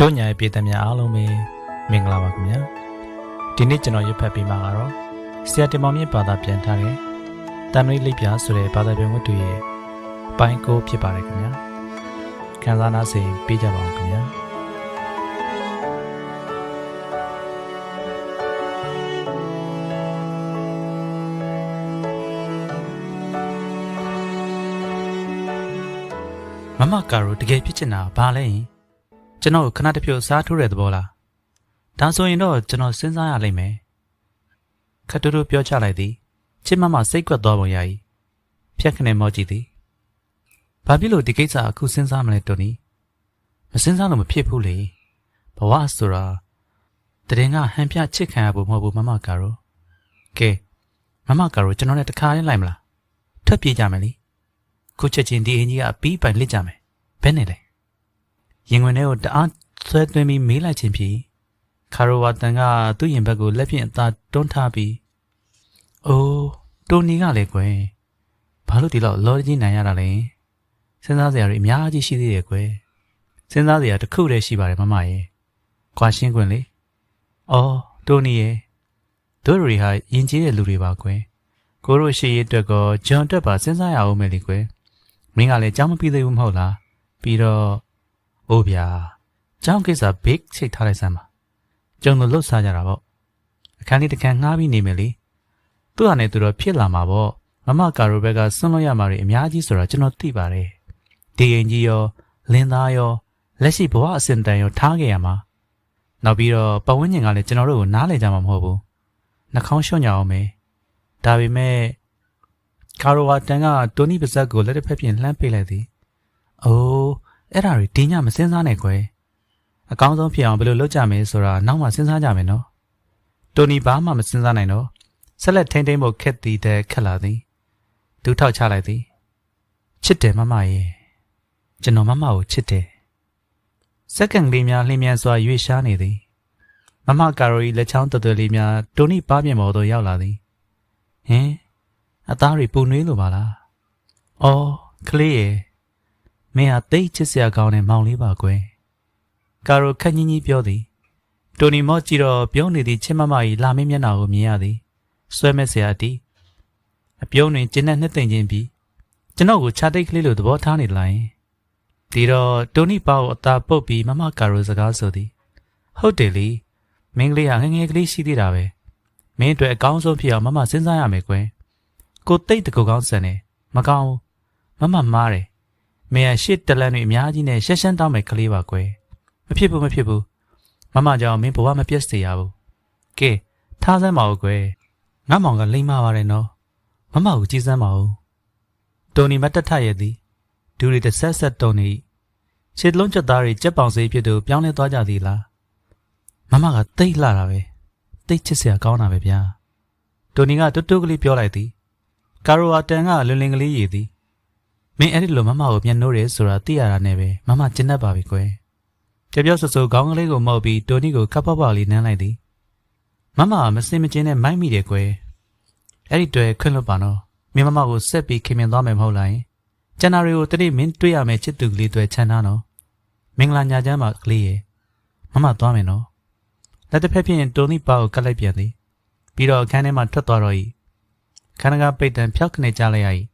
တို့ညာရဲ့ပြည်သက်များအားလုံးပဲမင်္ဂလာပါခင်ဗျာဒီနေ့ကျွန်တော်ရွတ်ဖတ်ပေးမှာကတော့ဆရာတင်မောင်မြင့်ဘာသာပြန်ထားတဲ့တန်ရိလိပ်ပြဆိုတဲ့ဘာသာပြန်ဝတ္ထုရဲ့အပိုင်းကိုဖြစ်ပါတယ်ခင်ဗျာခန်းစားနာစဉ်ပေးကြပါအောင်ခင်ဗျာမမကာရိုတကယ်ဖြစ်ချင်တာဘာလဲယင် ကျွန်တော်ခဏတစ်ဖြုတ်စားထိုးတဲ့သဘောလားဒါဆိုရင်တော့ကျွန်တော်စဉ်းစားရလိမ့်မယ်ခတ်တူတူပြောချလိုက်သည်ချစ်မမစိတ်ကွက်သွားပုံရ၏ဖြတ်ခနဲ့မော့ကြည့်သည်ဘာဖြစ်လို့ဒီကိစ္စအခုစဉ်းစားမလဲတိုနီမစဉ်းစားလို့မဖြစ်ဘူးလေဘဝဆိုတာတရင်ကဟန်ပြချစ်ခံရဖို့မဟုတ်ဘူးမမကာရိုကဲမမကာရိုကျွန်တော်နဲ့တခါလေးလိုက်မလားထပ်ပြေးကြမယ်လေခုချက်ချင်းဒီအင်ကြီးကအပီးပိုင်လစ်ကြမယ်ဘယ်နဲ့လဲ ရင်ဝင်ထဲကိုတအားဆွဲသွင်းပြီးမေးလိုက်ခြင်းဖြစ်ခါရိုဝါတန်ကသူ့ရင်ဘက်ကိုလက်ဖြင့်အသာတွန်းထားပြီးအိုးတိုနီကလည်းကွယ်ဘာလို့ဒီလောက်လော်ကြီးနိုင်ရတာလဲစဉ်းစားစရာတွေအများကြီးရှိသေးတယ်ကွယ်စဉ်းစားစရာတစ်ခုတည်းရှိပါတယ်မမရဲ့ခွာရှင်းခွင့်လေအော်တိုနီရဲ့တို့ရီဟာယဉ်ကျေးတဲ့လူတွေပါကွယ်ကိုတို့ရှိရေးအတွက်ကောဂျွန်အတွက်ပါစဉ်းစားရအောင်မယ်လေကွယ်မင်းကလည်းကြောင်းမပြီးသေးဘူးမဟုတ်လားပြီးတော့။ အိုးဗျာ။ကျောင်းကိစ္စဘိတ်ချိတ်ထားလိုက်စမ်းပါ။ကျုံတို့လှုပ်ရှားကြတာပေါ့။အခန်းလေးတစ်ခန်းငှားပြီးနေမယ်လေ။သူ့ဟာနဲ့သူတော့ဖြစ်လာမှာပေါ့။မမကာရိုဘက်ကဆွန့်လို့ရမှာတွေအများကြီးဆိုတော့ကျွန်တော်သိပါတယ်။ဒီရင်ကြီးရောလင်းသားရောလက်ရှိဘဝအစဉ်တန်ရောထားခဲ့ရမှာ။နောက်ပြီးတော့ပတ်ဝန်းကျင်ကလည်းကျွန်တော်တို့ကိုနားလည်ကြမှာမဟုတ်ဘူး။နှာခေါင်းလျှော့ညအောင်မယ်။ဒါပေမဲ့ကာရိုဝါတန်ကတိုနီပါဇက်ကိုလက်တစ်ဖက်ပြင်လှမ်းပိတ်လိုက်သည်။အိုး အဲ့ဒါတွေဒီညမစင်းစားနဲ့ကွယ်အကောင်းဆုံးဖြစ်အောင်ဘယ်လိုလုပ်ကြမလဲဆိုတာနောက်မှစဉ်းစားကြမယ်နော်တိုနီဘာမှမစဉ်းစားနိုင်တော့ဆက်လက်ထိမ့်ထိမ့်ဖို့ခက်သည်တဲ့ခက်လာသည်ဒူးထောက်ချလိုက်သည်ချစ်တယ်မမရဲ့ကျွန်တော်မမကိုချစ်တယ်စက္ကန့်လေးများလျင်မြန်စွာရွေ့ရှားနေသည်မမကာရိုရီလက်ချောင်းတသွယ်လေးများတိုနီပါးပြင်ပေါ်သို့ရောက်လာသည်ဟင်အသားတွေပူနွေးလိုပါလားအော်ကလေးရဲ့ မင်းဟာတိတ်ချစ်စရာကောင်းတဲ့မောင်လေးပါကွယ်ကာရိုခက်ညင်းကြီးပြောသည်တိုနီမော့ကြည့်တော့ပြုံးနေသည့်ချစ်မမကြီးလာမင်းမျက်နှာကိုမြင်ရသည်ဆွဲမဲ့စရာအတီးအပြုံးတွင်ကျင်းနဲ့နှစ်သိမ့်ခြင်းပြီးကျွန်တော်ကိုခြာတိတ်ကလေးလိုသဘောထားနေလိုက်ဒီတော့တိုနီပါကိုအသာပုတ်ပြီးမမကာရိုစကားဆိုသည်ဟုတ်တယ်လေမင်းကလေးဟာငယ်ငယ်ကလေးရှိသေးတာပဲမင်းအတွက်အကောင်းဆုံးဖြစ်အောင်မမစဉ်းစားရမယ်ကွယ်ကိုတိတ်တကူကောင်းစံနေမကောင်းဘူးမမမားတယ် မင်းရရှစ်တလန်တွေအများကြီးနဲ့ရှက်ရှမ်းတောင်းမယ်ကလေးပါကွယ်မဖြစ်ဘူးမဖြစ်ဘူးမမကြောင့်မင်းဘဝမပြတ်စေရဘူးကဲထားစမ်းပါဦးကွယ်ငါမောင်ကလိမ့်မပါတယ်နော်မမကိုကြည်စမ်းပါဦးတိုနီမတက်ထရဲ့သည်ဒူရီတစ်ဆက်ဆက်တုံနေခြေလုံးချက်သားတွေကြက်ပေါင်စေးဖြစ်သူပြောင်းလဲသွားကြသည်လားမမကတိတ်လှတာပဲတိတ်ချစ်စရာကောင်းတာပဲဗျာတိုနီကတွတ်တွတ်ကလေးပြောလိုက်သည်ကာရိုဝါတန်ကလွင်လင်ကလေးရည်သည် မင်းအဲ့ဒီလိုမမကိုမျက်နှိုးတယ်ဆိုတာသိရတာနဲ့ပဲမမကျဉ်တတ်ပါပြီကွယ်ပြောပြောဆဆခေါင်းကလေးကိုမောက်ပြီးတိုနီကိုကပ်ပေါက်ပေါက်လေးနမ်းလိုက်သည်မမကမစင်မကျင်းနဲ့မိုက်မိတယ်ကွယ်အဲ့ဒီတွေ့ခွင့်လွတ်ပါနော်မင်းမမကိုဆက်ပြီးခင်မင်သွားမယ်မဟုတ်လားယင်ကျန်နာတွေကိုတတိမင်းတွေ့ရမယ်ချစ်သူကလေးတွေ့ချမ်းသာနော်မင်္ဂလာညာချမ်းပါကလေးရဲ့မမသွားမယ်နော်လက်တစ်ဖက်ဖြင့်တိုနီပါကိုကတ်လိုက်ပြန်သည်ပြီးတော့အခန်းထဲမှထွက်သွားတော့၏ခန္ဓာကပိတ်တံဖျောက်ခနဲ့ကြားလိုက်ရ၏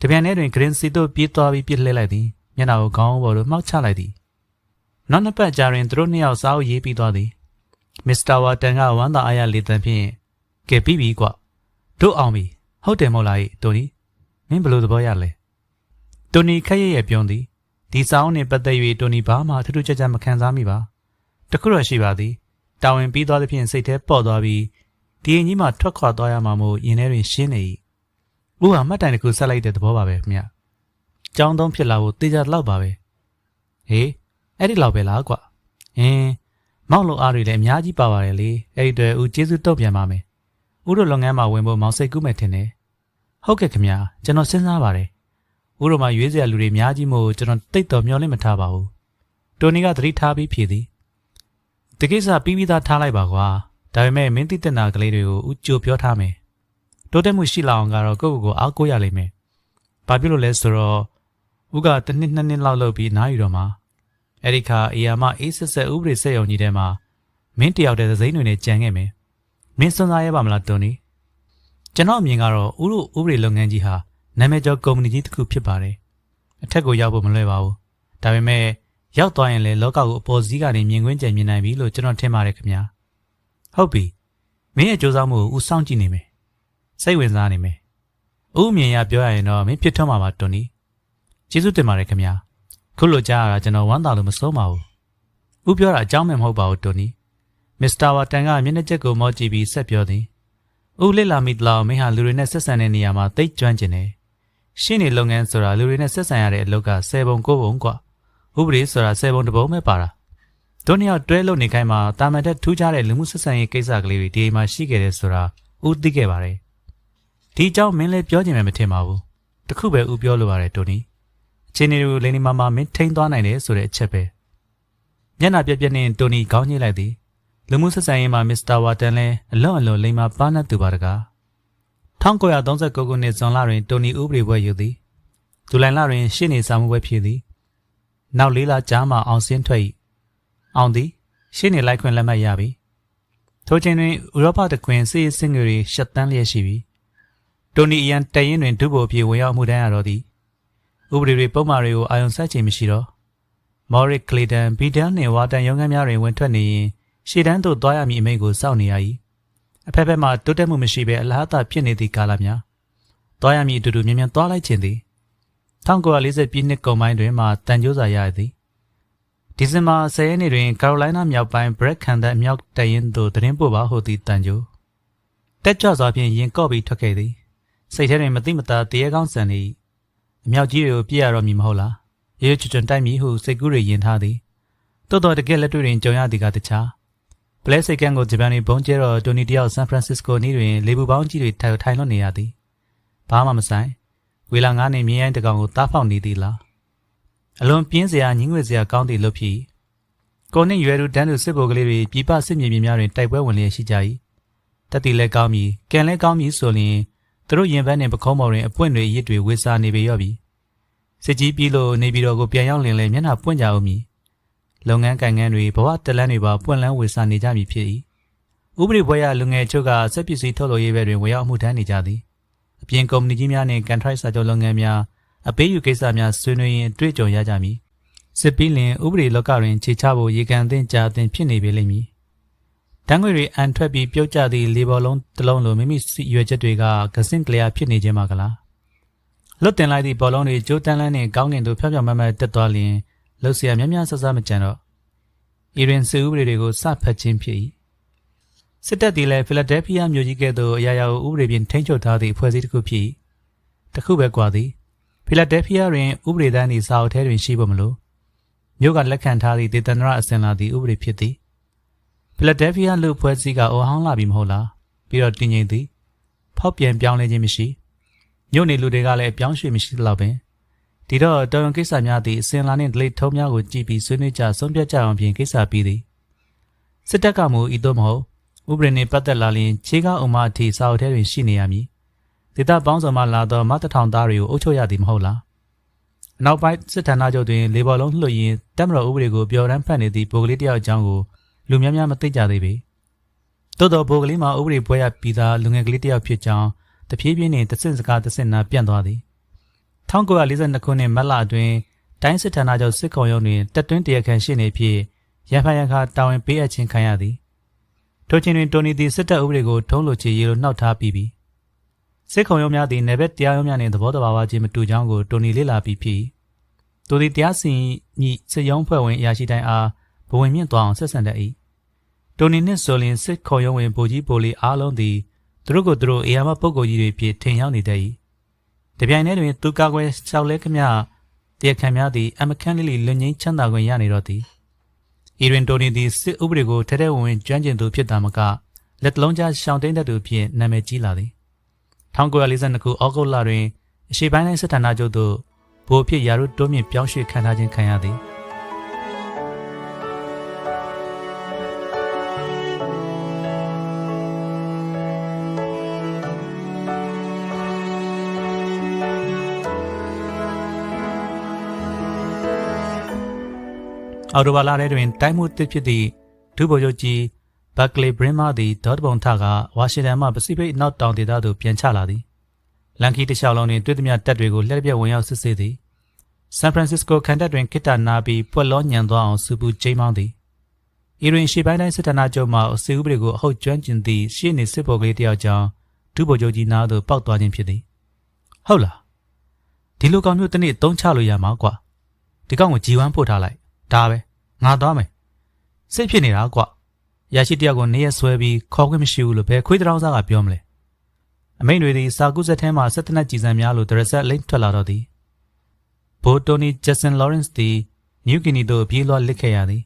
တပြန်ထဲတွင်ဂရင်စီတို့ပြေးသွားပြီးပြစ်လှဲလိုက်သည်မျက်နှာကိုခေါင်းပေါ်သို့မှောက်ချလိုက်သည်နောက်နှစ်ပတ်ကြာတွင်သူတို့နှစ်ယောက်စားအုပ်ရေးပြီးသွားသည်မစ္စတာဝါတန်ကဝမ်းသာအားရလေတံဖြင့်ကဲပြီးပြီကွတို့အောင်ပြီဟုတ်တယ်မဟုတ်လားဤတိုနီမင်းဘယ်လိုသဘောရလဲတိုနီခက်ရရဲ့ပြောသည်ဒီစာအုပ်နှင့်ပတ်သက်၍တိုနီဘာမှထူးထူးခြားခြားမခံစားမိပါတခုတော့ရှိပါသည်တာဝန်ပြီးသွားသဖြင့်စိတ်ထဲပေါ့သွားပြီးဒီအင်ကြီးမှထွက်ခွာသွားရမှာမို့ရင်ထဲတွင်ရှင်းနေ၏ ဥဟာမှတ်တိုင်တစ်ခုဆက်လိုက်တဲ့သဘောပါပဲခင်ဗျ။ကြောင်းသုံးဖြစ်လာဖို့တေချာတော့ပါပဲ။ဟေးအဲ့ဒီလောက်ပဲလားကွ။ဟင်းမောက်လို့အားတွေလည်းအများကြီးပါပါတယ်လေ။အဲ့ဒီတွေဦးကျေးဇူးတုတ်ပြန်ပါမယ်။ဦးတို့လုပ်ငန်းမှာဝင်ဖို့မောင်စိတ်ကူးမယ်ထင်တယ်။ဟုတ်ကဲ့ခင်ဗျာကျွန်တော်စဉ်းစားပါတယ်။ဦးတို့မှာရွေးစရာလူတွေအများကြီးမို့ကျွန်တော်တိတ်တော်မျောလင့်မထားပါဘူး။တိုနီကသတိထားပြီးဖြေသည်။တကိစ္စပြီးပြီးသားထားလိုက်ပါကွာ။ဒါပေမဲ့မင်းတိတက်နာကလေးတွေကိုဦးကြိုပြောထားမယ်။ တိုးတက်မှုရှိလာအောင်ကတော့ကိုယ့်ကိုယ်ကိုအားကိုးရလိမ့်မယ်။ဘာဖြစ်လို့လဲဆိုတော့ဦးကတစ်နှစ်နှစ်နှစ်လောက်လုပ်ပြီးနားယူတော့မှအဲ့ဒီခါအေယာမအေးဆက်ဆက်ဥပဒေစက်ရုံကြီးထဲမှာမင်းတယောက်တည်းသစိမ်းတွေနဲ့ကြံခဲ့မယ်မင်းစွန့်စားရပါမလားတွန်နီကျွန်တော်အမြင်ကတော့ဥရုဥပဒေလုပ်ငန်းကြီးဟာနာမည်ကျော်ကုမ္ပဏီကြီးတစ်ခုဖြစ်ပါတယ်အထက်ကိုရောက်ဖို့မလွယ်ပါဘူးဒါပေမဲ့ရောက်သွားရင်လည်းလောကကိုအပေါ်စီးကနေမြင်ကွင်းကြံမြင်နိုင်ပြီလို့ကျွန်တော်ထင်ပါတယ်ခင်ဗျာဟုတ်ပြီမင်းရဲ့ကြိုးစားမှုကိုဦးဆောင်ကြည့်နေမယ် စိတ်ဝင်စားနေမယ်ဥအမြင်ရပြောရရင်တော့မင်းဖြစ်ထွန်းမှာပါတွန်နီကျေးဇူးတင်ပါတယ်ခင်ဗျာခုလိုကြားရတာကျွန်တော်ဝမ်းသာလို့မစိုးပါဘူးဥပြောတာအကြောင်းမဲ့မဟုတ်ပါဘူးတွန်နီမစ္စတာဝါတန်ကမျက်နှာချက်ကိုမော့ကြည့်ပြီးဆက်ပြောသည်ဥလစ်လာမီတလောက်မင်းဟာလူတွေနဲ့ဆက်ဆံတဲ့နေရာမှာတိတ်ကျွမ်းကျင်တယ်ရှင်းနေလုပ်ငန်းဆိုတာလူတွေနဲ့ဆက်ဆံရတဲ့အလုပ်က10ပုံ9ပုံกว่าဥပဒေဆိုတာ10ပုံတပုံပဲပါတာတို့နှစ်ယောက်တွဲလုပ်နေခိုင်းမှာတာမန်တဲ့ထူးခြားတဲ့လူမှုဆက်ဆံရေးကိစ္စကလေးတွေဒီအိမ်မှာရှိခဲ့တယ်ဆိုတာဥသိခဲ့ပါတယ် ဒီအကြောင်းမင်းလည်းပြောချင်မှမထင်ပါဘူးတခုပဲဥပြောလိုပါတယ်တိုနီအချင်းတွေကိုလိန်နေမာမာမင်းထိန်းသွားနိုင်တယ်ဆိုတဲ့အချက်ပဲမျက်နှာပြက်ပြက်နဲ့တိုနီခေါင်းညှိလိုက်သည်လူမှုဆက်ဆံရေးမှာမစ္စတာဝါတန်လည်းအလွန်အလွန်လိမ္မာပါနှတ်သူပါတကား1939ခုနှစ်ဇွန်လတွင်တိုနီဥပဒေပွဲယူသည်ဇူလိုင်လတွင်ရှေ့နေစာမှုပွဲဖြစ်သည်နောက်လေးလကြာမှအောင်စင်းထွက်၏အောင်သည်ရှေ့နေလိုက်ခွင့်လက်မှတ်ရပြီထိုချိန်တွင်ဥရောပတခွင်စစ်ရေးစင်ငွေရှက်တန်းလျက်ရှိပြီ တိုနီအရန်တရင်တွင်ဒုဗိုလ်အဖြစ်ဝင်ရောက်မှုတန်းရတော့သည်ဥပဒေတွေပုံမှားတွေကိုအာယုံစိုက်ခြင်းမရှိတော့မော်ရစ်ကလီတန်ဘီဒန်နှင့်ဝါတန်ရုံးခန်းများတွင်ဝင်ထွက်နေရင်ရှေ့တန်းသို့သွားရမည့်အမိန့်ကိုစောင့်နေရ၏အဖက်ဖက်မှတိုးတက်မှုမရှိဘဲအလားအသာဖြစ်နေသည့်ကာလများသွားရမည့်အတူတူမြင်မြန်သွားလိုက်ခြင်းသည်1940ပြည့်နှစ်ကုန်ပိုင်းတွင်မှတန်ကြိုးစာရသည်ဒီဇင်ဘာ10ရက်နေ့တွင်ကာရိုလိုင်းနားမြောက်ပိုင်းဘရက်ခံတဲ့မြောက်တရင်သို့သတင်းပို့ပါဟုသည့်တန်ကြိုးတက်ကြွစွာဖြင့်ရင်ကော့ပြီးထွက်ခဲ့သည် စိတ်ထဲတွင်မသိမသာတရေကောင်းဆန်နေ၏အမြောက်ကြီးတွေကိုပြည့်ရတော့မည်မဟုတ်လားရေချွတ်ချွတ်တိုက်မိဟုစိတ်ကူးတွေယင်ထားသည်တော်တော်တကယ်လက်တွေ့တွင်ကြုံရသည်ကတခြားပလဲစိတ်ကန်ကိုဂျပန်နေဘုံကျဲတော့တိုနီတယောက်ဆန်ဖရန်စစ္စကိုနီးတွင်လေပူပေါင်းကြီးတွေထိုင်ထိုင်လွတ်နေရသည်ဘာမှမဆိုင်ဝေလာငါးနေမြင်းရိုင်းတကောင်ကိုတားဖောက်နေသည်လားအလွန်ပြင်းစရာညင်းငွေစရာကောင်းသည့်လုပ်ဖြစ်ကိုနှင့်ရွယ်သူတန်းသူစစ်ဗိုလ်ကလေးတွေပြပစစ်မြေပြင်များတွင်တိုက်ပွဲဝင်လျက်ရှိကြ၏တက်တီလည်းကောင်းပြီကံလည်းကောင်းပြီဆိုရင် သူတို့ရင်ဘတ်နှင့်ပခုံးပေါ်တွင်အပွင့်တွေရစ်တွေဝေစာနေပေရော့ပြီစစ်ကြီးပြီးလို့နေပြီးတော့ကိုပြန်ရောက်လင်လဲမျက်နှာပွင့်ကြအောင်မည်လုပ်ငန်းကိုင်ငန်းတွေဘဝတလန်းတွေပါပွင့်လန်းဝေစာနေကြမည်ဖြစ်၏ဥပဒေဘွဲရလူငယ်ချုပ်ကစက်ပစ္စည်းထုတ်လုပ်ရေးဘက်တွင်ဝင်ရောက်မှုထမ်းနေကြသည်အပြင်ကုမ္ပဏီကြီးများနှင့်ကန်ထရိုက်စာချုပ်လုပ်ငန်းများအပေးယူကိစ္စများဆွေးနွေးရင်းတွေ့ကြုံရကြမည်စစ်ပြီးလင်ဥပဒေလောကတွင်ခြေချဖို့ရေကန်သင့်ကြာသင့်ဖြစ်နေပေလိမ့်မည် ဓာတ်ငွေတွေအန်ထွက်ပြီးပြုတ်ကျသည့်လေပေါ်လုံးတစ်လုံးလိုမိမိစီရွယ်ချက်တွေကကစင့်ကလျာဖြစ်နေခြင်းပါကလားလွတ်တင်လိုက်သည့်ဘောလုံးတွေကြိုးတန်းလန်းနဲ့ကောင်းကင်သို့ဖျောက်ဖျောက်မမတ်တက်သွားလျင်လှုပ်ရှားများများဆဆမကြံတော့အီရင်စီဥပဒေတွေကိုစဖတ်ခြင်းဖြစ်၏စစ်တပ်သည်လည်းဖီလာဒဲလ်ဖီးယားမြို့ကြီးကဲ့သို့အရာရာကိုဥပဒေပြင်ထိန်းချုပ်ထားသည့်အဖွဲ့အစည်းတစ်ခုဖြစ်၏တခုပဲကွာသည်ဖီလာဒဲလ်ဖီးယားတွင်ဥပဒေသားသည့်စာအုပ်ထဲတွင်ရှိဖို့မလိုမြို့ကလက်ခံထားသည့်ဒေသနာအစဉ်လာသည့်ဥပဒေဖြစ်သည် ဖီလာဒဲဖီးယားလူဖွဲ့စည်းကအိုဟောင်းလာပြီမဟုတ်လားပြီးတော့တင်ငိမ့်သည် ဖောက်ပြန်ပြောင်းလဲခြင်းမရှိမြို့နေလူတွေကလည်းအပြောင်းရွှေ့မရှိသလောက်ပင်ဒီတော့တော်ရုံကိစ္စများသည့်အစဉ်လာနှင့်ဒလိထုံးများကိုကြည့်ပြီးဆွေးနွေးကြဆုံးဖြတ်ကြအောင်ဖြင့်ကိစ္စပြီးသည်စစ်တပ်ကမူဤသို့မဟုတ်ဥပဒေနှင့်ပတ်သက်လာရင်ခြေကားအုံမအထိစာအုပ်ထဲတွင်ရှိနေရမည်ဒေသပေါင်းစုံမှလာသောမတထောင်သားတွေကိုအုပ်ချုပ်ရသည်မဟုတ်လားအနောက်ပိုင်းစစ်ဌာနချုပ်တွင်လေဘော်လုံးလှုပ်ရင်းတက်မတော်ဥပဒေကိုပြောရန်ဖတ်နေသည့်ဗိုလ်ကလေးတယောက်အကြောင်းကို လူများများမသိကြသေးပေသို့သောဗိုလ်ကလေးမှာဥပဒေပွဲရပြီးသားလူငယ်ကလေးတယောက်ဖြစ်ကြောင်းတဖြည်းဖြည်းနှင့်တဆင့်စကားတဆင့်နာပြန့်သွားသည်1942ခုနှစ်မတ်လအတွင်းတိုင်းစစ်ဌာနချုပ်စစ်ခုံရုံးတွင်တက်တွင်းတရခန့်ရှိနေဖြစ်ရန်ဖန်ရန်ခါတာဝန်ပေးအပ်ခြင်းခံရသည်ထိုချိန်တွင်တိုနီသည်စစ်တပ်ဥပဒေကိုထုံးလို့ချေရေလိုနှောက်ထားပြီးပြီစစ်ခုံရုံးများသည်နယ်ဘက်တရားရုံးများနှင့်သဘောတဘာဝချင်းမတူကြောင်းကိုတိုနီလေ့လာပြီးဖြစ်သူသည်တရားစီရင်ညစစ်ရုံးဖွဲ့ဝင်အရာရှိတိုင်းအားဘဝင်မြင့်သွားအောင်ဆက်ဆံတတ်၏ တိုနီနှင့်ဆိုလင်စစ်ခုံရုံးဝင်ဗိုလ်ကြီးပိုလီအားလုံးသည်သူတို့ကိုသူတို့အေယာမပုဂ္ဂိုလ်ကြီးတွေဖြစ်ထင်ရောက်နေတတ်၏တပြိုင်တည်းတွင်သူကာကွယ်ရှောက်လဲခမတရားခံများသည်အမခန့်လေးလေးလွန်ငင်းချမ်းသာခွင့်ရနေတော့သည်အီရင်တိုနီသည်စစ်ဥပဒေကိုထဲထဲဝင်ဝင်ကျွမ်းကျင်သူဖြစ်တာမကလက်တလုံးကြားရှောင်းတိန်တဲ့သူဖြစ်နာမည်ကြီးလာသည်1942ခုဩဂုတ်လတွင်အရှေ့ပိုင်းတိုင်းစစ်ဌာနချုပ်သို့ဗိုလ်ဖြစ်ရာတို့တိုးမြင့်ပြောင်းရွှေ့ခံထားခြင်းခံရသည် အော်တိုဘာလထဲတွင်တိုင်းမှုတစ်ဖြစ်သည့်ဒုဗိုလ်ချုပ်ကြီးဘက်ကလီဘရင်မာသည်ဒေါတ်ပုံထကဝါရှင်တန်မှပစိဖိတ်နောက်တောင်ဒေသသို့ပြန်ချလာသည်လန်ကီတစ်လျှောက်လုံးတွင်တွေ့သမျှတပ်တွေကိုလှည့်ပြက်ဝင်ရောက်စစ်ဆေးသည်ဆန်ဖရန်စစ္စကိုခံတပ်တွင်ခိတ္တနာပြီးပွက်လောညံသွားအောင်စူပူကျိမ်းမောင်းသည်အီရင်ရှေပိုင်းတိုင်းစစ်ဌာနချုပ်မှအစီဥပဒေကိုအဟုတ်ကျွမ်းကျင်သည့်ရှေ့နေစစ်ဗိုလ်ကလေးတယောက်ကြောင့်ဒုဗိုလ်ချုပ်ကြီးနားသို့ပောက်သွားခြင်းဖြစ်သည်ဟုတ်လားဒီလိုကောင်မျိုးတစ်နေ့တုံးချလို့ရမှာကွာဒီကောင်ကိုဂျီဝမ်းပို့ထားလိုက် ဒါပဲငါသွားမယ်စိတ်ဖြစ်နေတာကွာရရှိတယောက်ကိုနေရဆွဲပြီးခေါ်ခွင့်မရှိဘူးလို့ဘယ်ခွေးတောင်စားကပြောမလဲအမိန်တွေသည်စာကုဆက်ထဲမှဆက်တနက်ကြည်စံများလို့ဒရဆက်လိမ့်ထွက်လာတော့သည်ဘိုတိုနီဂျက်ဆန်လော်ရန့်စ်သည်နျူဂီနီသို့ပြေးလွှားလစ်ခဲ့ရသည်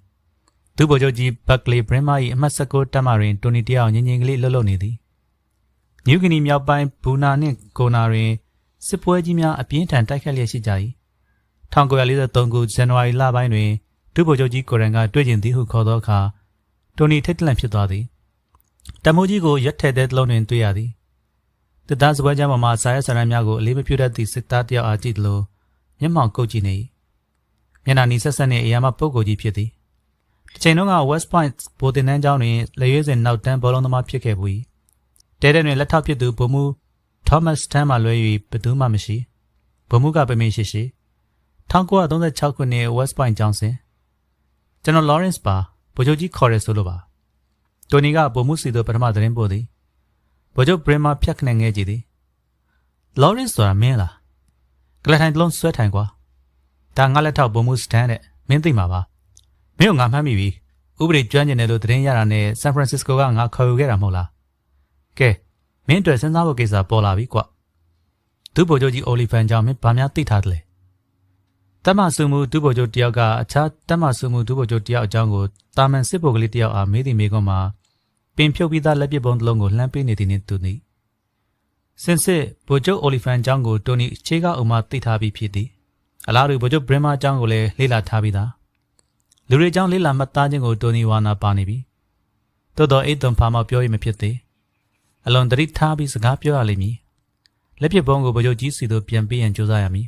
သူ့ဗိုလ်ချုပ်ကြီးဘက်ကလီဘရင်မာ၏အမှတ်19တပ်မတွင်တိုနီတယောက်ငြင်းငြင်းကလေးလှုပ်လှုပ်နေသည်နျူဂီနီမြောက်ပိုင်းဘူနာနှင့်ကိုနာတွင်စစ်ပွဲကြီးများအပြင်းထန်တိုက်ခတ်လျက်ရှိကြ၏1943ခုဇန်နဝါရီလပိုင်းတွင် ဒုဗိုလ်ချုပ်ကြီးကိုရန်ကတွေ့ကျင်သည်ဟုခေါ်သောအခါတိုနီထိတ်တလန့်ဖြစ်သွားသည်တမိုးကြီးကိုရက်ထဲတဲ့တစ်လုံးတွင်တွေ့ရသည်တသားစပွဲချမ်းပေါ်မှစာရဲစာရမ်းများကိုအလေးမပြုတတ်သည့်စစ်သားတယောက်အားကြည့်သလိုမျက်မှောင်ကုတ်ကြည့်နေ၏မျက်နှာနီဆက်ဆက်နှင့်အရာမပုဂ္ဂိုလ်ကြီးဖြစ်သည်တစ်ချိန်လုံးက West Point ဘိုတင်နန်းကျောင်းတွင်လက်ရွေးစင်နောက်တန်းဘောလုံးသမားဖြစ်ခဲ့ပူ၏တဲတဲ့တွင်လက်ထောက်ဖြစ်သူဗိုလ်မှူး Thomas Tan မှလွဲ၍ဘယ်သူမှမရှိဗိုလ်မှူးကပမေရှိရှိ1936ခုနှစ် West Point ကျောင်းစဉ် ကျွန်တော် Lawrence ပါဗိုလ်ချုပ်ကြီးခေါ်ရဲဆိုလို့ပါတိုနီကဗိုလ်မှူးစီတို့ပထမသတင်းပို့သည်ဗိုလ်ချုပ်ဘရင်မာဖြတ်ခနဲ့ငဲကြည့်သည် Lawrence ဆိုတာမင်းလားကလထိုင်တလုံးဆွဲထိုင်ကွာဒါငါလက်ထောက်ဗိုလ်မှူးစတန်တဲ့မင်းသိမှာပါမင်းကငါမှတ်မိပြီဥပဒေကျွမ်းကျင်တယ်လို့သတင်းရတာနဲ့ဆန်ဖရန်စစ္စကိုကငါခေါ်ယူခဲ့တာမဟုတ်လားကဲမင်းအတွက်စဉ်းစားဖို့ကိစ္စပေါ်လာပြီကွဒုဗိုလ်ချုပ်ကြီးအိုလီဖန်ကြောင့်မင်းဘာများသိထားတယ်လဲ တမဆူမှုဒုဗိုလ်ချုပ်တယောက်ကအခြားတမဆူမှုဒုဗိုလ်ချုပ်တယောက်အကြောင်းကိုတာမန်စစ်ဗိုလ်ကလေးတယောက်အားမေးသည်မေးခွန်းမှာပင်ဖြုတ်ပြီးသားလက်ပစ်ပုံးတစ်လုံးကိုလှမ်းပေးနေသည်နှင့်တူသည်စင်စစ်ဗိုလ်ချုပ်အိုလီဖန်အကြောင်းကိုတိုနီခြေကအုံမှသိထားပြီးဖြစ်သည်အလားတူဗိုလ်ချုပ်ဘရင်းမာအကြောင်းကိုလည်းလေ့လာထားပြီးသားလူတွေအကြောင်းလေ့လာမှတ်သားခြင်းကိုတိုနီဝါနာပါနေပြီတိုးတော့အိတ်သွန်ဖာမောက်ပြောရမဖြစ်သေးအလွန်တရိထားပြီးစကားပြောရလိမ့်မည်လက်ပစ်ပုံးကိုဗိုလ်ချုပ်ကြီးစီတို့ပြန်ပေးရန်ကြိုးစားရမည်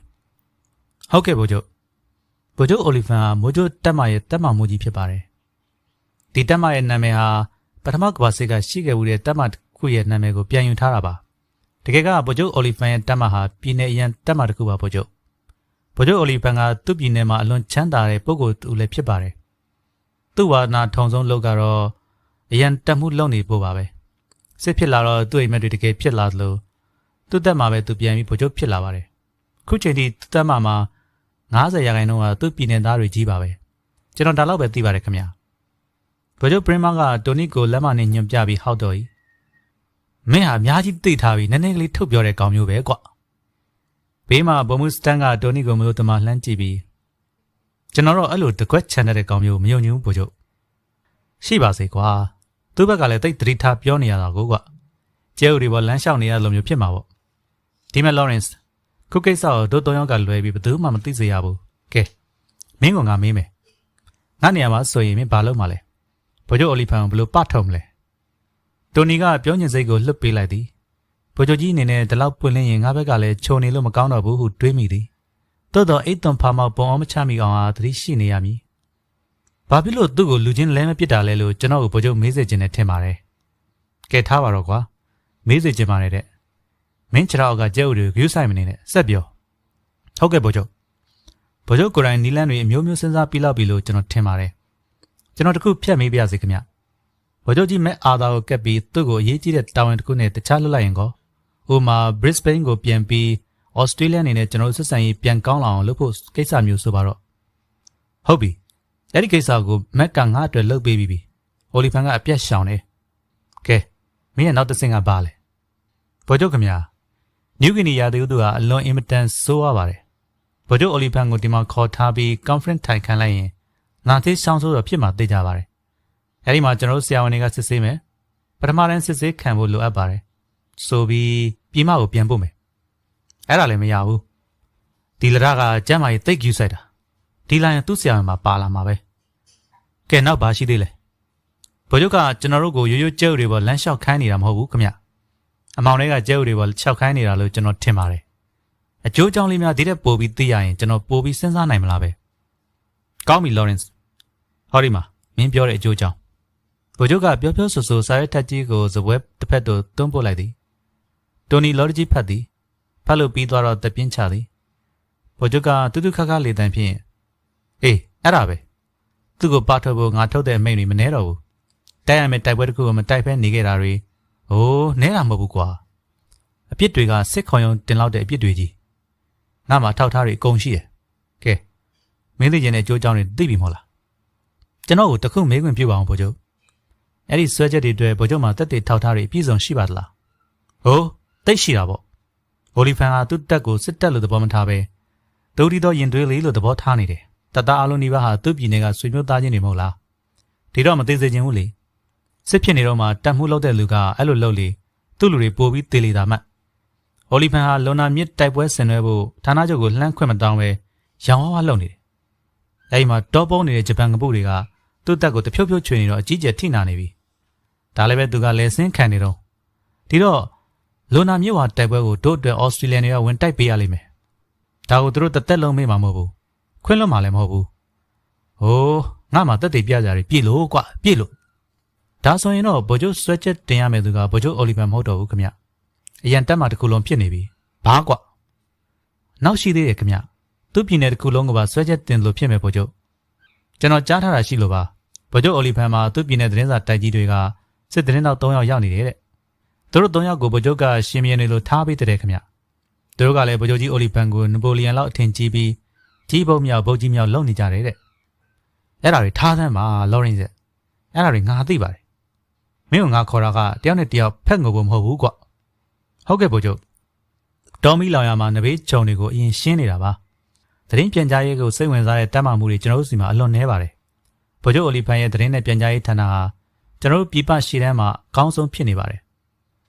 ဟုတ်ကဲ့ဗိုလ်ချုပ်ဗိုလ်ချုပ်အိုလီဖန်ဟာမိုးကျိုးတက်မရဲ့တက်မမိုးကြီးဖြစ်ပါတယ်ဒီတက်မရဲ့နာမည်ဟာပထမကမ္ဘာစစ်ကရှိခဲ့မှုတဲ့တက်မတစ်ခုရဲ့နာမည်ကိုပြန်ယူထားတာပါတကယ်ကဗိုလ်ချုပ်အိုလီဖန်ရဲ့တက်မဟာပြည်내အရန်တက်မတစ်ခုပါဗိုလ်ချုပ်ဗိုလ်ချုပ်အိုလီဖန်ကသူ့ပြည်내မှာအလွန်ချမ်းသာတဲ့ပုဂ္ဂိုလ်တူလည်းဖြစ်ပါတယ်သူ့ဝါနာထုံဆုံးလုပ်ကတော့အရန်တက်မှုလုပ်နေဖို့ပါပဲစစ်ဖြစ်လာတော့သူ့အိမ်မက်တွေတကယ်ဖြစ်လာသလိုသူ့တက်မှာပဲသူပြန်ပြီးဗိုလ်ချုပ်ဖြစ်လာပါတယ်ခုချိန်ထိသူ့တက်မှာမှာ 90ရာခိုင်နှုန်းကသူ့ပြည်နယ်သားတွေကြီးပါပဲကျွန်တော်ဒါတော့ပဲသိပါတယ်ခင်ဗျာဗိုလ်ချုပ်ပရင်မာကတိုနီကိုလက်မနဲ့ညွန်ပြပြီးဟောက်တော့ဤမင်းဟာအများကြီးသိထားပြီးနည်းနည်းကလေးထုတ်ပြောတဲ့ကောင်မျိုးပဲကွဘေးမှာဘုံမူစတန်ကတိုနီကိုမလို့တမလှမ်းကြည့်ပြီးကျွန်တော်တော့အဲ့လိုတကွက်ချန်တဲ့ကောင်မျိုးမယုံညူးဗိုလ်ချုပ်ရှိပါစေကွာသူ့ဘက်ကလည်းတိတ်တတိထားပြောနေရတာကိုကွကျဲဦးတွေပေါ်လမ်းလျှောက်နေရလိုမျိုးဖြစ်မှာပေါ့ဒီမဲ့လော်ရန့်စ် ခုကိစ္စကိုတို့သုံးယောက်ကလွယ်ပြီးဘယ်သူမှမသိစေရဘူးကဲမင်းကငါမေးမယ်ငါနေရာမှာဆိုရင်မင်းဘာလုပ်မှာလဲဗိုလ်ချုပ်အိုလီဖန်ကိုဘယ်လိုပထုံမလဲတိုနီကပြောညင်စိတ်ကိုလှုပ်ပေးလိုက်သည်ဗိုလ်ချုပ်ကြီးအနေနဲ့ဒီလောက်ပွင့်လင်းရင်ငါဘက်ကလည်းခြုံနေလို့မကောင်းတော့ဘူးဟုတွေးမိသည်တိုးတော့အိတ်သွန်ဖာမောက်ပုံအောင်မချမိအောင်ဟာသတိရှိနေရမည်ဘာဖြစ်လို့သူ့ကိုလူချင်းလဲမပစ်တာလဲလို့ကျွန်တော်ကိုဗိုလ်ချုပ်မေးစေခြင်းနဲ့ထင်ပါတယ်ကဲထားပါတော့ကွာမေးစေခြင်းပါတယ်တဲ့ မင်းခြေထောက်ကကျဲဥတွေဂယူးဆိုင်မနေနဲ့ဆက်ပြောဟုတ်ကဲ့ဗိုလ်ချုပ်ဗိုလ်ချုပ်ကိုယ်တိုင်နီလန်းတွေအမျိုးမျိုးစဉ်းစားပြီးလောက်ပြီလို့ကျွန်တော်ထင်ပါတယ်ကျွန်တော်တခုဖြတ်မေးပြရစီခင်ဗျဗိုလ်ချုပ်ကြီးမဲ့အာသာကိုကက်ပြီးသူ့ကိုအရေးကြီးတဲ့တာဝန်တစ်ခုနဲ့တခြားလွတ်လိုက်ရင်ကောဥမာ Brisbane ကိုပြန်ပြီးဩစတြေးလျအနေနဲ့ကျွန်တော်ဆက်ဆံရေးပြန်ကောင်းလာအောင်လုပ်ဖို့ကိစ္စမျိုးဆိုပါတော့ဟုတ်ပြီအဲ့ဒီကိစ္စကိုမက်ကငါ့အတွက်လုပ်ပေးပြီးပြီ။အိုလီဖန်ကအပြက်ရှောင်တယ်။ကဲမင်းရဲ့နောက်တစ်ဆင့်ကပါလေ။ဗိုလ်ချုပ်ခင်ဗျာ နျူဂီနီယာတူသူဟာအလွန်အင်မတန်ဆိုးရပါတယ်။ဗိုလ်ချုပ်အိုလီဖန်ကိုဒီမှာခေါ်ထားပြီး conference ထိုင်ခံလိုက်ရင်ငါသေးရှောင်းဆိုးတော့ဖြစ်မှာသိကြပါတယ်။အဲဒီမှာကျွန်တော်တို့ဆရာဝန်တွေကစစ်ဆေးမယ်။ပထမတန်းစစ်ဆေးခံဖို့လိုအပ်ပါတယ်။ဆိုပြီးပြည်မကိုပြန်ပို့မယ်။အဲ့ဒါလည်းမရဘူး။ဒီလရကကျမ်းမာရေးတိတ်ကျူးဆိုင်တာ။ဒီလိုင်းသူ့ဆရာဝန်မှာပါလာမှာပဲ။ကဲနောက်ပါရှိသေးလဲ။ဗိုလ်ချုပ်ကကျွန်တော်တို့ကိုရိုးရိုးကျဲဥတွေပေါ်လမ်းလျှောက်ခိုင်းနေတာမဟုတ်ဘူးခင်ဗျ။ အမောင်တွေကကျဲဥတွေပေါ်လျှောက်ခိုင်းနေတာလို့ကျွန်တော်ထင်ပါတယ်။အကျိုးကြောင့်လေးများဒီတဲ့ပို့ပြီးသိရရင်ကျွန်တော်ပို့ပြီးစဉ်းစားနိုင်မလားပဲ။ကောင်းပြီ Lawrence ဟောဒီမှာမင်းပြောတဲ့အကျိုးကြောင့်ဗိုလ်ချုပ်ကပြောပြောဆိုဆိုစာရဲထက်ကြီးကိုဇပွဲတစ်ဖက်သို့တွန်းပို့လိုက်သည်တိုနီလော်ကြီးဖတ်သည်ဖတ်လို့ပြီးသွားတော့တပြင်းချသည်ဗိုလ်ချုပ်ကတူးတူးခါခါလေတံဖြင့်အေးအဲ့ဒါပဲသူ့ကိုပါထုတ်ဖို့ငါထုတ်တဲ့အမိန့်တွေမနှဲတော့ဘူးတိုက်ရမယ်တိုက်ပွဲတစ်ခုကိုမတိုက်ဖဲနေခဲ့တာတွေ ဟိုးနဲတာမဟုတ်ဘူးကွာအပြစ်တွေကစစ်ခေါင်ယုံတင်လောက်တဲ့အပြစ်တွေကြီးငါမှထောက်ထားတွေအကုန်ရှိတယ်ကဲမင်းသိကျင်တဲ့အကျိုးအကြောင်းတွေသိပြီမဟုတ်လားကျွန်တော်ကိုတခုမေးခွင့်ပြုပါအောင်ဗိုလ်ချုပ်အဲ့ဒီဆွဲချက်တွေအတွက်ဗိုလ်ချုပ်မှာတက်တေထောက်ထားတွေအပြည့်စုံရှိပါသလားဟိုးတိတ်ရှိတာပေါ့ဘိုလီဖန်ကသူ့တက်ကိုစစ်တက်လို့သဘောမထားပဲဒုတိတော့ရင်သွေးလေးလို့သဘောထားနေတယ်တတအားလုံးဒီဘက်ဟာသူ့ပြည်နယ်ကဆွေမျိုးသားချင်းတွေမဟုတ်လားဒီတော့မသိစေချင်ဘူးလေ စစ်ဖြစ်နေတော့မှတတ်မှုလုပ်တဲ့လူကအဲ့လိုလုပ်လေသူ့လူတွေပို့ပြီးတေးလေတာမှတ်ဟိုလီဖန်ဟာလွန်နာမြစ်တိုက်ပွဲဆင်နွှဲဖို့ဌာနချုပ်ကိုလှမ်းခွင့်မတောင်းပဲရောင်ဝါးဝါလုပ်နေတယ်အဲ့ဒီမှာတောပုံးနေတဲ့ဂျပန်ကပုတွေကသူ့တက်ကိုတဖြုတ်ဖြုတ်ချွေနေတော့အကြီးကျယ်ထိနာနေပြီဒါလည်းပဲသူကလည်းဆင်းခံနေတော့ဒီတော့လွန်နာမြစ်ဝါတိုက်ပွဲကိုတို့အတွက်ဩစတြေးလျတွေကဝင်တိုက်ပေးရလိမ့်မယ်ဒါကိုသူတို့တစ်သက်လုံးမေ့မှာမဟုတ်ဘူးခွင့်လွတ်မှာလည်းမဟုတ်ဘူးဟိုးငါမှတက်တည်ပြကြတယ်ပြည့်လို့ကွပြည့်လို့ ဒါဆိုရင်တော့ဗိုလ်ချုပ်ဆွဲချက်တင်ရမယ်သူကဗိုလ်ချုပ်အိုလီဗန်မဟုတ်တော့ဘူးခင်ဗျအရန်တက်မှတစ်ခုလုံးဖြစ်နေပြီဘာကွနောက်ရှိသေးတယ်ခင်ဗျသူ့ပြည်နယ်တစ်ခုလုံးကပါဆွဲချက်တင်လို့ဖြစ်မယ်ဗိုလ်ချုပ်ကျွန်တော်ကြားထားတာရှိလို့ပါဗိုလ်ချုပ်အိုလီဗန်မှာသူ့ပြည်နယ်သတင်းစာတိုက်ကြီးတွေကစစ်သတင်းတော့၃ယောက်ရောက်နေတယ်တဲ့သူတို့၃ယောက်ကိုဗိုလ်ချုပ်ကရှင်မြင်းနေလို့ထားပေးတဲ့ခင်ဗျသူတို့ကလည်းဗိုလ်ချုပ်ကြီးအိုလီဗန်ကိုနပိုလီယန်လောက်အထင်ကြီးပြီးကြီးဘုံမြောက်ဘုတ်ကြီးမြောက်လုံနေကြတယ်တဲ့အဲ့ဒါတွေထားသမ်းပါလော်ရင်ဆက်အဲ့ဒါတွေငါသိပါတယ် မင်းကငါခေါ်တာကတယောက်နဲ့တယောက်ဖက်ငုံဖို့မဟုတ်ဘူးကွဟုတ်ကဲ့ဗိုလ်ချုပ်ဒေါ်မီလောင်ရမှာနဘေးချုံတွေကိုအရင်ရှင်းနေတာပါသတင်းပြန်ကြားရေးကိုစိတ်ဝင်စားတဲ့တတ်မှမှုတွေကျွန်တော်တို့စီမှာအလွန်နှဲပါတယ်ဗိုလ်ချုပ်အိုလီဖန်ရဲ့သတင်းနဲ့ပြန်ကြားရေးဌာနဟာကျွန်တော်တို့ပြည်ပရှီတန်းမှာအကောင်းဆုံးဖြစ်နေပါတယ်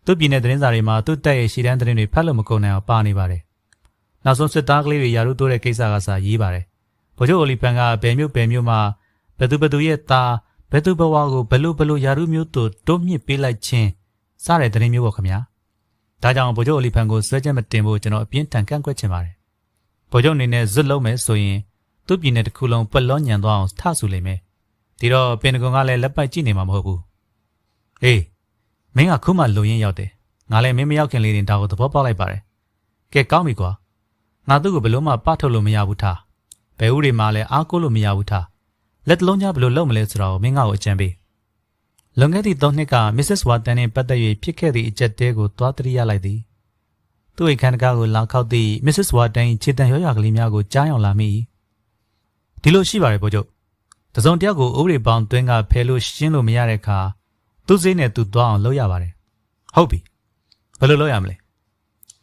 သူ့ပြည်နယ်သတင်းစာတွေမှာသူ့တက်ရဲ့ရှီတန်းသတင်းတွေဖတ်လို့မကုန်နိုင်အောင်ပါနေပါတယ်နောက်ဆုံးစစ်သားကလေးတွေယာရုတိုးတဲ့ကိစ္စကစားရေးပါတယ်ဗိုလ်ချုပ်အိုလီဖန်ကဘယ်မျိုးဘယ်မျိုးမှာဘယ်သူဘယ်သူရဲ့သား ဘယ်သူဘဝကိုဘလို့ဘလို့ယာရုမျိုးတို့တိုးမြင့်ပေးလိုက်ခြင်းစတဲ့သတင်းမျိုးပေါ့ခင်ဗျာဒါကြောင့်ဗိုလ်ချုပ်အိုလီဖန်ကိုဆွဲချက်မတင်ဖို့ကျွန်တော်အပြင်းထန်ကန့်ကွက်ချင်ပါတယ်ဗိုလ်ချုပ်အနေနဲ့ဇွတ်လုံးမယ်ဆိုရင်သူ့ပြည်နယ်တစ်ခုလုံးပလောညံသွားအောင်ထဆူလိမ့်မယ်ဒီတော့ပင်တကွန်ကလည်းလက်ပိုက်ကြည့်နေမှာမဟုတ်ဘူးအေးမင်းကခုမှလုံရင်းရောက်တယ်ငါလည်းမင်းမရောက်ခင်လေးတင်ဒါကိုသဘောပေါက်လိုက်ပါတယ်ကဲကောင်းပြီကွာငါသူ့ကိုဘယ်လို့မှပထုတ်လို့မရဘူးထားဘယ်ဥတွေမှလည်းအားကိုးလို့မရဘူးထား လက်တလုံးကြားဘယ်လိုလုပ်မလဲဆိုတော့မင်းငါ့ကိုအကြံပေးလွန်ခဲ့သည့်၃နှစ်က Mrs. Wharton နှင့်ပတ်သက်၍ဖြစ်ခဲ့သည့်အကြက်တဲကိုသွားတရိရလိုက်သည်သူ့အိမ်ခန်းတကားကိုလာခောက်သည့် Mrs. Wharton ၏ခြေတံရောရကလေးများကိုကြားရောက်လာမိဒီလိုရှိပါတယ်ဗိုလ်ချုပ်တစုံတယောက်ကိုဥပဒေပေါင်းတွင်းကဖယ်လို့ရှင်းလို့မရတဲ့အခါသူ့စိတ်နဲ့သူသွားအောင်လုပ်ရပါတယ်ဟုတ်ပြီဘယ်လိုလုပ်ရမလဲ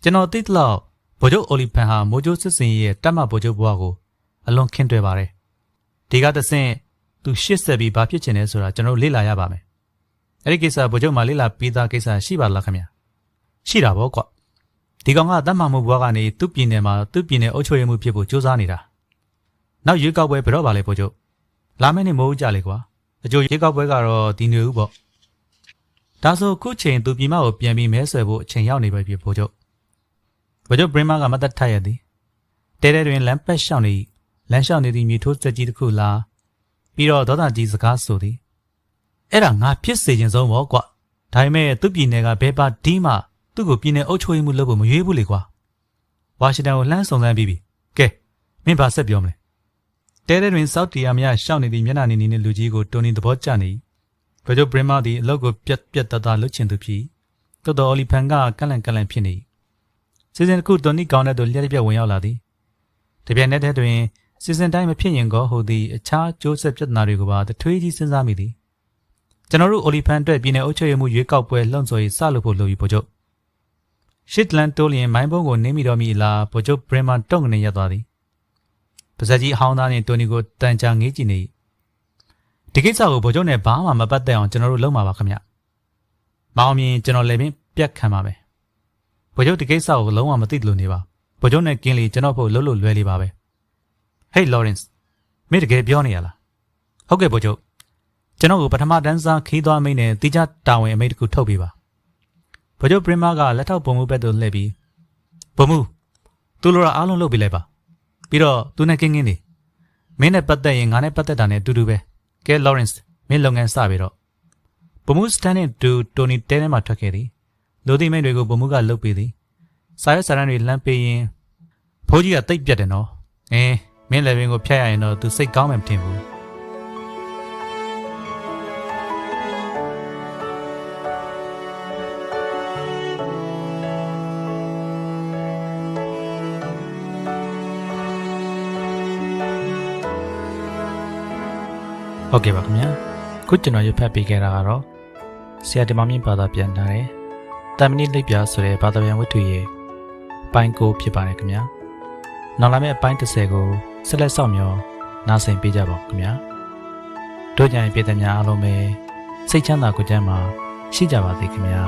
ကျွန်တော်သိသလောက်ဗိုလ်ချုပ်အိုလီဖန်ဟာမိုးကျိုးစစ်စင်ရဲ့တပ်မဗိုလ်ချုပ်ဘဝကိုအလွန်ခင်းတွယ်ပါတယ် ဒီကတဆင့်သူရှစ်ဆက်ပြီးဘာဖြစ်ချင်လဲဆိုတာကျွန်တော်လေ့လာရပါမယ်အဲ့ဒီကိစ္စဗိုလ်ချုပ်မှလေ့လာပြီးသားကိစ္စရှိပါလားခင်ဗျာရှိတာပေါ့ကွာဒီကောင်ကတတ်မှမှုဘွားကနေသူ့ပြည်နယ်မှာသူ့ပြည်နယ်အုပ်ချုပ်ရေးမှုဖြစ်ဖို့ကြိုးစားနေတာနောက်ရွေးကောက်ပွဲဘယ်တော့ပါလဲဗိုလ်ချုပ်လာမယ့်နေ့မိုးကြလေကွာအကျိုးရွေးကောက်ပွဲကတော့ဒီနေဦးပေါ့ဒါဆိုခုချိန်သူပြည်မကိုပြန်ပြီးမဲဆွယ်ဖို့အချိန်ရောက်နေပြီဗိုလ်ချုပ်ဗိုလ်ချုပ်ဘရင်းမာကမတ်တက်ထရသည်တဲတဲတွင်လမ်းပတ်ရှောင်းနေ လမ်းလျှောက်နေသည့်မြေထိုးစက်ကြီးတစ်ခုလာပြီးတော့ဒေါသကြီးစကားဆိုသည်အဲ့ဒါငါဖြစ်စေခြင်းဆုံးပေါ့ကွာဒါပေမဲ့သူ့ပြည်နယ်ကဘဲပါဒီမှသူ့ကိုပြည်နယ်အုပ်ချုပ်ရေးမှုလုပ်ဖို့မရွေးဘူးလေကွာဝါရှင်တန်ကိုလှမ်းစုံစမ်းပြီးပြီကဲမင်းဘာဆက်ပြောမလဲတဲတဲတွင်စောက်တီယာမရရှောက်နေသည့်မျက်နှာနေနေတဲ့လူကြီးကိုတိုနီသဘောကျနေဘယ်လိုဘရမာသည်အလုပ်ကိုပြက်ပြက်တသားလုပ်ချင်သူဖြစ်တော်တော်အလီဖန်ကကန့်လန့်ကန့်လန့်ဖြစ်နေစီစဉ်တစ်ခုတိုနီကောင်းတဲ့သူလျှက်ပြက်ဝင်ရောက်လာသည်တပြိုင်နက်တည်းတွင် စီစဉ်တိုင်းမဖြစ်ရင်ကောဟိုသည်အခြားကျိုးဆက်ပြဿနာတွေကိုပါတထွေးကြီးစဉ်းစားမိသည်ကျွန်တော်တို့အိုလီဖန်အတွက်ပြည်နယ်အုပ်ချုပ်ရေးမှုရွေးကောက်ပွဲလှုံ့ဆော်ရေးစလုပ်ဖို့လိုပြီဗိုလ်ချုပ်ရှစ်လန်တိုးလျင်မိုင်းဘုံကိုနင်းမိတော်မီလာဗိုလ်ချုပ်ဘရင်မန်တုံကနေရသွားသည်ပါဇက်ကြီးအဟောင်းသားနဲ့တိုနီကိုတန်ချာငေးကြည့်နေဒီကိစ္စကိုဗိုလ်ချုပ်နဲ့ဘာမှမပတ်သက်အောင်ကျွန်တော်တို့လုပ်မှာပါခင်ဗျမအောင်မြင်ကျွန်တော်လည်းပင်ပြတ်ခံပါမယ်ဗိုလ်ချုပ်ဒီကိစ္စကိုလုံးဝမသိလို့နေပါဗိုလ်ချုပ်နဲ့ကင်းလီကျွန်တော်ဖို့လှုပ်လို့လွဲလေးပါပဲ ဟေးလော်ရန့်စ်မင်းတကယ်ပြောနေရလားဟုတ်ကဲ့ဗိုလ်ချုပ်ကျွန်တော်ကိုပထမတန်းစားခီးသွားမိတ်နဲ့တိကျတာဝန်အမိတ်တခုထုတ်ပေးပါဗိုလ်ချုပ်ပရင်မာကလက်ထောက်ပုံမှုဘက်သို့လှည့်ပြီးပုံမှုသူလိုရာအားလုံးလုပ်ပေးလိုက်ပါပြီးတော့သူနဲ့ကင်းကင်းနေမင်းနဲ့ပတ်သက်ရင်ငါနဲ့ပတ်သက်တာနဲ့အတူတူပဲကကဲလော်ရန့်စ်မင်းလုပ်ငန်းစပြီတော့ဘမှုစတန်နဲ့ဒူတိုနီတဲထဲမှာထွက်ခဲ့သည်လူသိမိတ်တွေကိုဘမှုကလုတ်ပေးသည်စာရွက်စာတမ်းတွေလှမ်းပေးရင်ဖိုးကြီးကတိတ်ပြတ်တယ်နော်အင်း မင်းလည်းပင်ကိုဖျက်ရရင်တော့ तू စိတ်ကောင်းမှမထင်ဘူးဟုတ်ကဲ့ပါခင်ဗျာခုကျွန်တော်ရွတ်ဖတ်ပေးခဲ့တာကတော့ဆရာဒီမမြင့်ဘာသာပြန်ထားတဲ့တမ်မဏိလိပ်ပြဆိုတဲ့ဘာသာပြန်ဝတ္ထုရဲ့ပိုင်းကိုဖြစ်ပါတယ်ခင်ဗျာနောက်လာမယ့်အပိုင်း30ကို ဆက်လက်ဆောင်မျှော်နားဆင်ပေးကြပါဦးခင်ဗျာတို့ကြရင်ပြည်သူများအားလုံးပဲစိတ်ချမ်းသာကိုယ်ကျန်းမာရှိကြပါစေခင်ဗျာ